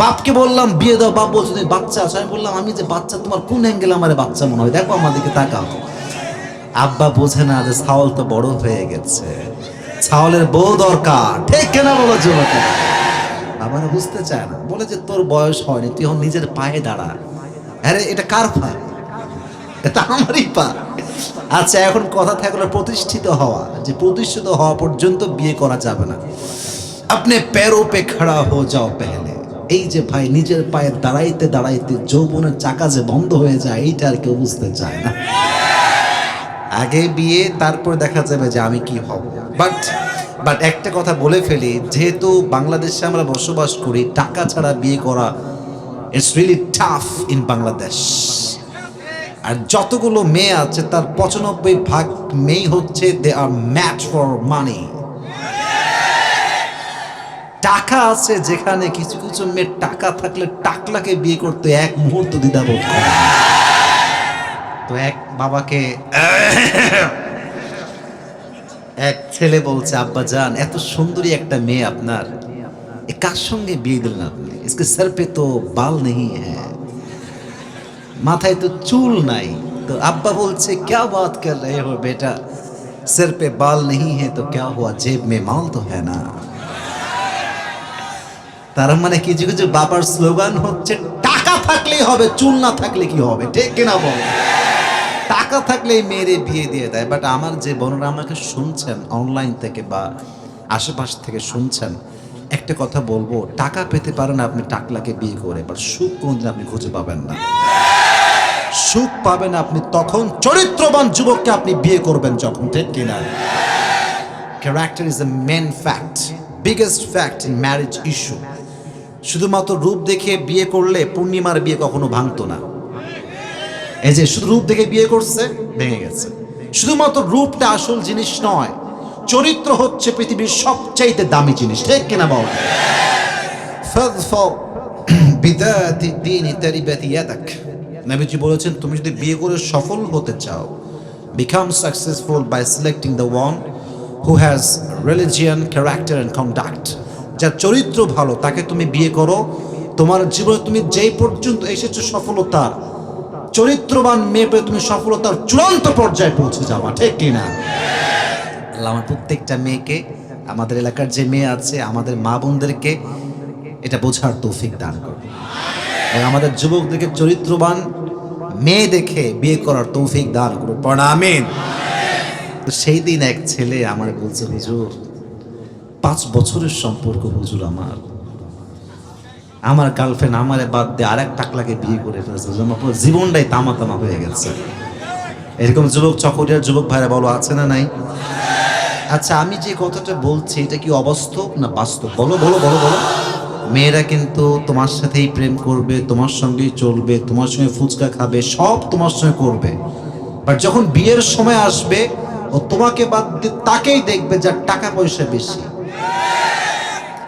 বাপকে বললাম, বিয়ে দাও। বাপ বলছে, তুমি বাচ্চা আছো। আমি বললাম, আমি যে বাচ্চা, তোমার কোন অ্যাঙ্গেল আমার বাচ্চা মনে হয়? দেখো আমাদেরকে তাকাও। আব্বা বোঝে না যে ছাওয়াল তো বড় হয়ে গেছে। ছাওয়ালের বউ দরকার। ঠিক কেনা বলো যুবকে? বাবারা বুঝতে চায় না। বলে যে, তোর বয়স হয়নি, তুই এখন নিজের পায়ে দাঁড়া। আরে, এটা কার পা? এটা আমারই পা। আচ্ছা এখন কথা থাকল প্রতিষ্ঠিত হওয়া। যে প্রতিষ্ঠিত হওয়া পর্যন্ত বিয়ে করা যাবে না। আপনি প্যারো পে খাড়া হো যাও, পেহলে। এই যে ভাই নিজের পায়ে দাঁড়াইতে দাঁড়াইতে যৌবনের চাকা যে বন্ধ হয়ে যায়, এইটা আর কেউ বুঝতে চায় না। আগে বিয়ে, তারপর দেখা যাবে যে আমি কি হব। বাট বাট একটা কথা বলে ফেলি, যেহেতু বাংলাদেশে আমরা বসবাস করি, টাকা ছাড়া বিয়ে করা it's really tough in Bangladesh আর যতগুলো মেয়ে আছে, তার পঁচানব্বই ভাগ মেয়ে হচ্ছে দে আর ম্যাচ ফর মানি টাকা আছে যেখানে কিছু কিছু মেয়ের টাকা থাকলে টাকলাকে বিয়ে করতে এক মুহূর্ত দ্বিধাবোধ করে না। তো এক বাবাকে এক ছেলে বলছে আব্বা জান এত সুন্দরী একটা মেয়ে আপনার এ কার সঙ্গে বিয়ে দিলেন আপনি इसके सर पे तो बाल नहीं है মাথায় তো চুল নাই তো আব্বা বলছে क्या बात कर रहे हो बेटा सर पे बाल नहीं है तो क्या हुआ जेब में माल तो है ना তার মানে কিছু কিছু বাবার স্লোগান হচ্ছে, টাকা থাকলেই হবে, চুল না থাকলে কি হবে? ঠিক কিনা বল? টাকা থাকলেই মেয়েরে বিয়ে দিয়ে দেয়। বাট আমার যে বোনরা আমাকে শুনছেন অনলাইন থেকে বা আশেপাশ থেকে শুনছেন, একটা কথা বলব, টাকা পেতে পারেন আপনি টাকলাকে বিয়ে করে বাট সুখ কোনদিন আপনি খুঁজে পাবেন না। সুখ পাবেন আপনি তখন চরিত্রবান যুবককে আপনি বিয়ে করবেন যখন, ঠিক কিনা? Character is the main fact biggest fact in marriage issue শুধুমাত্র রূপ দেখে বিয়ে করলে পূর্ণিমার বিয়ে কখনো ভাঙতো না। এই যে শুধু রূপ দেখে বিয়ে করছে ভেঙে গেছে। শুধুমাত্র রূপটা আসল জিনিস নয় চরিত্র হচ্ছে পৃথিবীর সবচাইতে দামি জিনিস ঠিক কিনা বল? নবীজি বলেছেন তুমি যদি বিয়ে করে সফল হতে চাও become successful by selecting the one who has religion character and conduct যার চরিত্র ভালো, তাকে তুমি বিয়ে করো। তোমার জীবনে তুমি যেই পর্যন্ত এসেছ সফলতার চরিত্রবান মেয়ে পেয়ে তুমি সফলতার চূড়ান্ত পর্যায়ে পৌঁছে যাওয়া ঠিক কিনা আমার প্রত্যেকটা মেয়েকে, আমাদের এলাকার যে মেয়ে আছে, আমাদের মা বোনদেরকে এটা বোঝার তৌফিক দান করবে এবং আমাদের যুবকদেরকে চরিত্রবান মেয়ে দেখে বিয়ে করার তৌফিক দান করবে প্রণামিন তো সেই দিন এক ছেলে আমার বলছে, হুজুর পাঁচ বছরের সম্পর্ক হুজুর আমার। আমার গার্লফ্রেন্ড আমারে বাদ দিয়ে আরেক টাকলাকে বিয়ে করে ফেলেছে জীবনটাই তামা তামা হয়ে গেছে। এরকম যুবক চকরিয়ার যুবক ভাইরা বলো, আছে না নাই? আচ্ছা আমি যে কথাটা বলছি, এটা কি অবাস্তব না বাস্তব? বলো বলো বলো বলো। মেয়েরা কিন্তু তোমার সাথেই প্রেম করবে, তোমার সঙ্গেই চলবে, তোমার সঙ্গে ফুচকা খাবে, সব তোমার সঙ্গে করবে। বাট যখন বিয়ের সময় আসবে, ও তোমাকে বাদ দিয়ে তাকেই দেখবে যার টাকা পয়সা বেশি।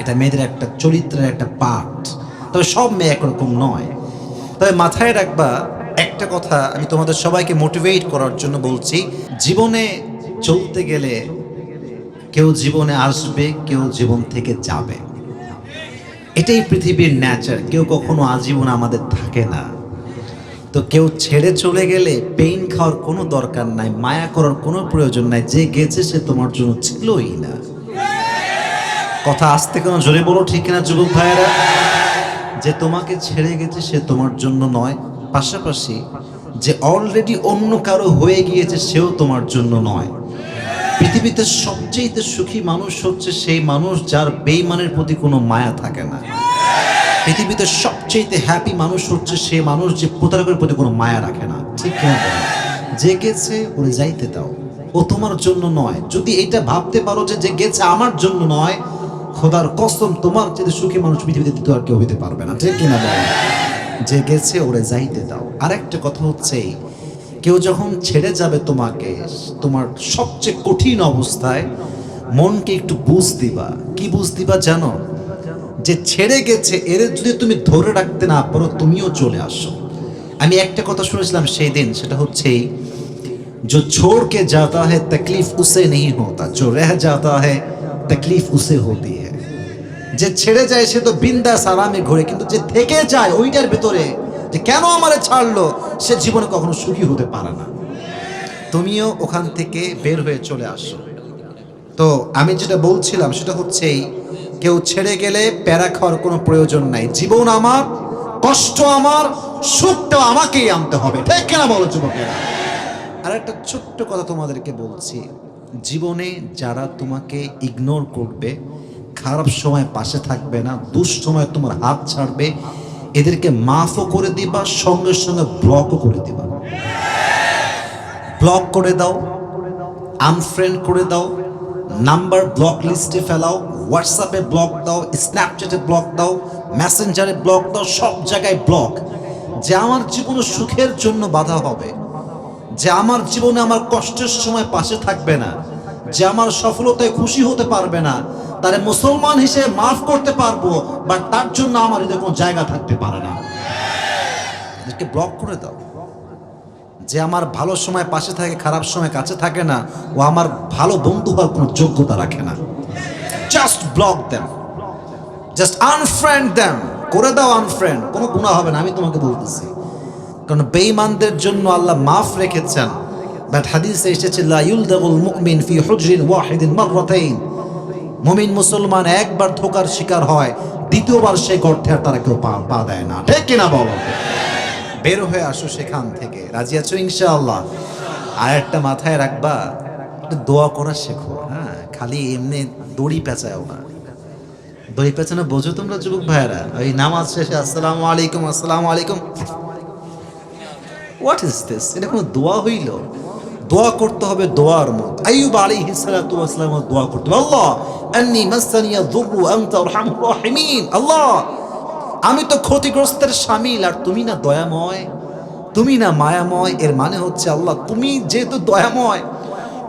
এটা মেয়েদের একটা চরিত্রের একটা পার্ট তবে সব মেয়ে একরকম নয়। তবে মাথায় রাখবা, একটা কথা আমি তোমাদের সবাইকে মোটিভেট করার জন্য বলছি। জীবনে চলতে গেলে কেউ জীবনে আসবে, কেউ জীবন থেকে যাবে। এটাই পৃথিবীর ন্যাচার কেউ কখনো আজীবন আমাদের থাকে না। তো কেউ ছেড়ে চলে গেলে পেইন খাওয়ার কোনো দরকার নাই, মায়া করার কোনো প্রয়োজন নাই, যে গেছে সে তোমার জন্য ছিলই না। কথা আসতে কেন? জোরে বলো, ঠিক না যুবক ভাইয়েরা? যে তোমাকে ছেড়ে গেছে সে তোমার জন্য নয়, পাশাপাশি যে অলরেডি অন্য কারও হয়ে গিয়েছে সেও তোমার জন্য নয়। পৃথিবীতে সবচেয়ে সুখী মানুষ হচ্ছে সেই মানুষ যার বেইমানের প্রতি কোনো মায়া থাকে না। পৃথিবীতে সবচেয়ে হ্যাপি মানুষ হচ্ছে সে মানুষ যে প্রতারকের প্রতি কোনো মায়া রাখে না। ঠিক কিনা? যে গেছে, ওরে যাইতে দাও। ও তোমার জন্য নয়। যদি এটা ভাবতে পারো যে যে গেছে আমার জন্য নয় খোদার কসম তোমার চেয়ে সুখী মানুষ পৃথিবীতে দ্বিতীয় আর কেউ হইতে পারবে না ঠিক কিনা বলো যে গেছে ওরে যাইতে দাও আরেকটা কথা হচ্ছে এই, কেউ যখন ছেড়ে যাবে তোমাকে তোমার সবচেয়ে কঠিন অবস্থায় মনকে একটু বুঝ দিবা কি বুঝ দিবা জানো যে ছেড়ে গেছে এর যদি তুমি ধরে রাখতে না পারো তুমিও চলে আসো আমি একটা কথা শুনেছিলাম সেই দিন সেটা হচ্ছে এই, जो छोड़ के जाता है तकलीफ उसे नहीं होता जो रह जाता है তকলিফ উসে হতি যে ছেড়ে যায় সে তো বিন্দাস আরামে ঘোরে, কিন্তু যে থেকে যায় ওইটার ভেতরে যে কেন আমারে ছাড়লো, সে জীবনে কখনো সুখী হতে পারে না। তুমিও ওখান থেকে বের হয়ে চলে আসো। তো আমি যেটা বলছিলাম সেটা হচ্ছে কেউ ছেড়ে গেলে প্যারা খাওয়ার কোনো প্রয়োজন নাই। জীবন আমার, কষ্ট আমার সুখটা আমাকেই আনতে হবে। ঠিক কেনা বলো যুবকেরা? আর একটা ছোট্ট কথা তোমাদেরকে বলছি। জীবনে যারা তোমাকে ইগনোর করবে, খারাপ সময় পাশে থাকবে না, দুঃসময় তোমার হাত ছাড়বে, এদেরকে মাফও করে দিবা, সঙ্গে সঙ্গে ব্লকও করে দিবা। ব্লক করে দাও আনফ্রেন্ড করে দাও নাম্বার ব্লক লিস্টে ফেলাও হোয়াটসঅ্যাপে ব্লক দাও স্ন্যাপচ্যাটে ব্লক দাও মেসেঞ্জারে ব্লক দাও, সব জায়গায় ব্লক যে আমার জীবনে সুখের জন্য বাধা হবে যে আমার জীবনে আমার কষ্টের সময় পাশে থাকবে না, যে আমার সফলতায় খুশি হতে পারবে না, তারে মুসলমান হিসেবে মাফ করতে পারব বাট তার জন্য আমার এদের কোনো জায়গা থাকতে পারে না। এদেরকে ব্লক করে দাও। যে আমার ভালো সময় পাশে থাকে, খারাপ সময় কাছে থাকে না, ও আমার ভালো বন্ধু হওয়ার কোনো যোগ্যতা রাখে না। Just block them just unfriend them করে দাও আনফ্রেন্ড কোনো গুণা হবে না, আমি তোমাকে বলতেছি। কারণ বেঈমানদের জন্য আল্লাহ মাফ রেখেছেন। বাট হাদিসে এসেছে, লা ইউলদাগুল মুমিন ফি হুজরিন ওয়াহিদিন মাররাতাইন। মুমিন মুসলমান একবার ধোকার শিকার হয়, দ্বিতীয়বার সে গর্তে আর তারা কেউ পা পা দেয় না। ঠিক কিনা বলো? বের হয়ে আসো সেখান থেকে। রাজি আছো ইনশাআল্লাহ? আর একটা মাথায় রাখবা দোয়া করা শেখো। হ্যাঁ খালি এমনি দড়ি পেঁচাও না। দড়ি পেঁচানো বোঝো তোমরা যুবক ভাইয়েরা। ওই নামাজ শেষে, আসসালামু আলাইকুম আসসালামু আলাইকুম। হোয়াট ইজ দিস এটা কোনো দোয়া হইল? দোয়া করতে হবে দোয়ার মত। আইয়ুব আলাইহিস সালাতু ওয়াস সালাম দোয়া করতে হবে। আল্লাহ, আন্নি মাসানিয়া আনতা আরহামুর রাহিমিন। আল্লাহ, আমি তো ক্ষতিগ্রস্তের শামিল আর তুমি না দয়াময়? তুমি না মায়াময়? এর মানে হচ্ছে আল্লাহ, তুমি যেহেতু দয়াময়,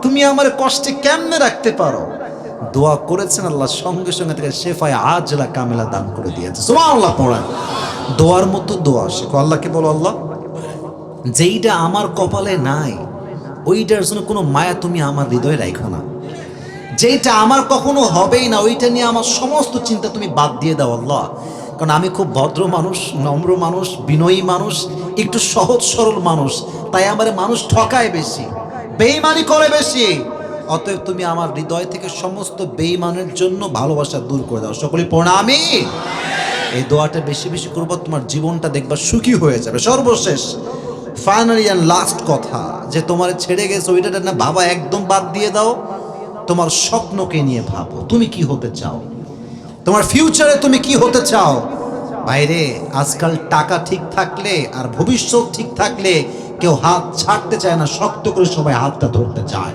তুমি আমার কষ্টে কেমনে রাখতে পারো? দোয়া করেছেন আল্লাহ, সঙ্গে সঙ্গে থেকে শেফায় আজলা কামেলা দান করে দিয়েছে। সুবহানাল্লাহ, পড়ান। দোয়ার মতো দোয়া শেখো। আল্লাহকে বলো, আল্লাহ যেইটা আমার কপালে নাই, ওইটার জন্য কোনো মায়া তুমি আমার হৃদয়ে রাখো না। যেইটা আমার কখনো হবেই না, ওইটা নিয়ে আমার সমস্ত চিন্তা তুমি বাদ দিয়ে দাও আল্লাহ। কারণ আমি খুব ভদ্র মানুষ, নম্র মানুষ, বিনয়ী মানুষ, একটু সহজ সরল মানুষ, তাই আমার মানুষ ঠকায় বেশি বেইমানি করে বেশি। অতএব তুমি আমার হৃদয় থেকে সমস্ত বেইমানের জন্য ভালোবাসা দূর করে দাও। সকলে প্রণামী এই দোয়াটা বেশি বেশি করব, তোমার জীবনটা দেখবা সুখী হয়ে যাবে। সর্বশেষ ফাইনালি অ্যান্ড লাস্ট কথা, যে তোমার ছেড়ে গেছে, ওইটা না, বাবা একদম বাদ দিয়ে দাও। তোমার স্বপ্নকে নিয়ে ভাবো, তুমি কি হতে চাও? তোমার ফিউচারে তুমি কি হতে চাও? বাইরে, আজকাল টাকা ঠিক থাকলে আর ভবিষ্যৎ ঠিক থাকলে কেউ হাত ছাড়তে চায় না, শক্ত করে সবাই হাতটা ধরতে চায়।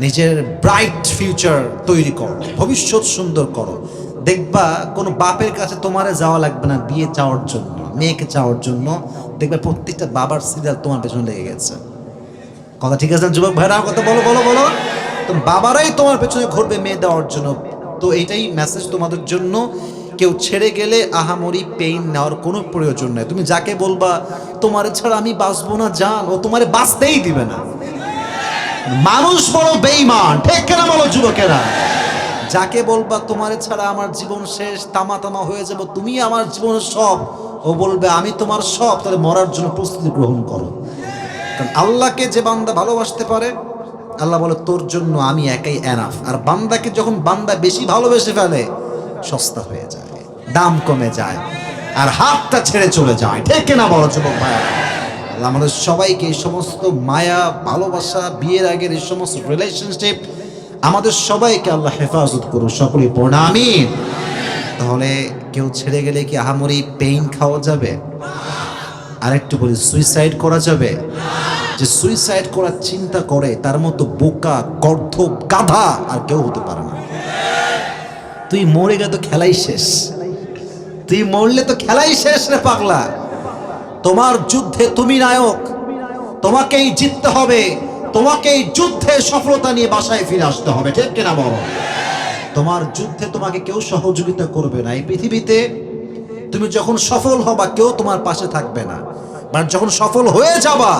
নিজের ব্রাইট ফিউচার তৈরি করো, ভবিষ্যৎ সুন্দর করো। দেখবা, কোনো বাপের কাছে তোমারে যাওয়া লাগবে না, বিয়ে চাওয়ার জন্য, মেয়েকে চাওয়ার জন্য। দেখবে প্রত্যেকটা বাবার সিরিয়াল তোমার পেছনে লেগে গেছে। কথা ঠিক আছে যুবক ভাইরা? কথা বলো বলো বলো। তো বাবারাই তোমার পেছনে ঘুরবে মেয়ে দেওয়ার জন্য। তো এটাই মেসেজ তোমাদের জন্য। কেউ ছেড়ে গেলে আহামরি পেইন নেওয়ার কোনো প্রয়োজন নেই। তুমি যাকে বলবা, তোমার ছাড়া আমি বাঁচবো না, জান। ও তোমারে বাঁচতেই দিবে না। মানুষ বড় বেইমান ঠিক কেনা বলো যুবকেরা? যাকে বলবা, তোমার ছাড়া আমার জীবন শেষ তামা তামা হয়ে যাব। তুমি আমার জীবনের সব ও বলবে, আমি তোমার সব তাহলে মরার জন্য প্রস্তুতি গ্রহণ করো। কারণ আল্লাহকে যে বান্দা ভালোবাসতে পারে, আল্লাহ বলে, তোর জন্য আমি একাই এনাফ আর বান্দাকে যখন বান্দা বেশি ভালোবেসে ফেলে, সস্তা হয়ে যায়, দাম কমে যায়, আর হাতটা ছেড়ে চলে যায়। ঠিক কিনা বলো, যুবক ভাইয়া আল্লাহ আমাদের সবাইকে এই সমস্ত মায়া, ভালোবাসা, বিয়ের আগের এই সমস্ত রিলেশনশিপ আমাদের সবাইকে আল্লাহ হেফাজত করুন, সকলেই প্রণামী তাহলে কেউ ছেড়ে গেলে কি আহামরি পেইন খাওয়া যাবে? আরেকটু বলি সুইসাইড করা যাবে? যে সুইসাইড করার চিন্তা করে, তার মতো বোকা কর্ধ গাধা আর কেউ হতে পারে না। তুই মরে গেলে তো খেলাই শেষ। তুই মরলে তো খেলাই শেষ রে পাগলা। তোমার যুদ্ধে তুমি নায়ক। তোমাকেই জিততে হবে। তোমাকেই যুদ্ধে সফলতা নিয়ে বাসায় ফিরে আসতে হবে। ঠিক কিনা বলো? তোমার যুদ্ধে তোমাকে কেউ সহযোগিতা করবে না। এই পৃথিবীতে তুমি যখন সফল হবা, কেউ তোমার পাশে থাকবে না। বাট যখন সফল হয়ে যাবা,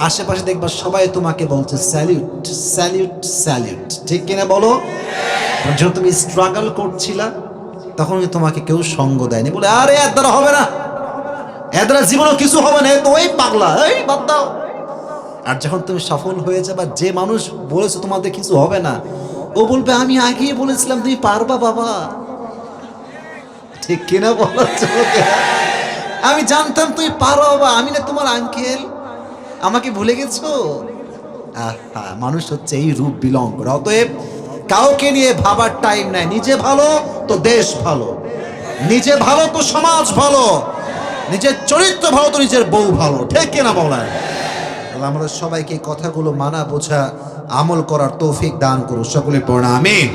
আশেপাশে দেখবা সবাই তোমাকে বলছে স্যালিউট স্যালিউট স্যালিউট ঠিক কিনা বলো? যখন তুমি স্ট্রাগল করছিলা তখন তোমাকে কেউ সঙ্গ দেয়নি। বলে, আরে, এর দ্বারা হবে না। এর দ্বারা জীবনও কিছু হবে না। তো ওই পাগলা। এই, বাদ দাও। আর যখন তুমি সফল হয়ে যাবা, যে মানুষ বলেছে তোমাদের কিছু হবে না ও বলবে, আমি আগেই বলেছিলাম, তুমি পারবা বাবা। ঠিক কিনা বলো চোখে? আমি জানতাম তুমি পারো বাবা, আমি না তোমার আঙ্কেল। আমাকে ভুলে গেছো? মানুষ হচ্ছে এই রূপ বিলং অতএব কাউকে নিয়ে ভাবার টাইম নাই। নিজে ভালো তো দেশ ভালো। নিজে ভালো তো সমাজ ভালো। নিজের চরিত্র ভালো তো নিজের বউ ভালো। ঠিক কিনা বলেন আমরা সবাইকে কথাগুলো মানা বোঝা আমল করার তৌফিক দান করুন। সকলে পড়া আমিন।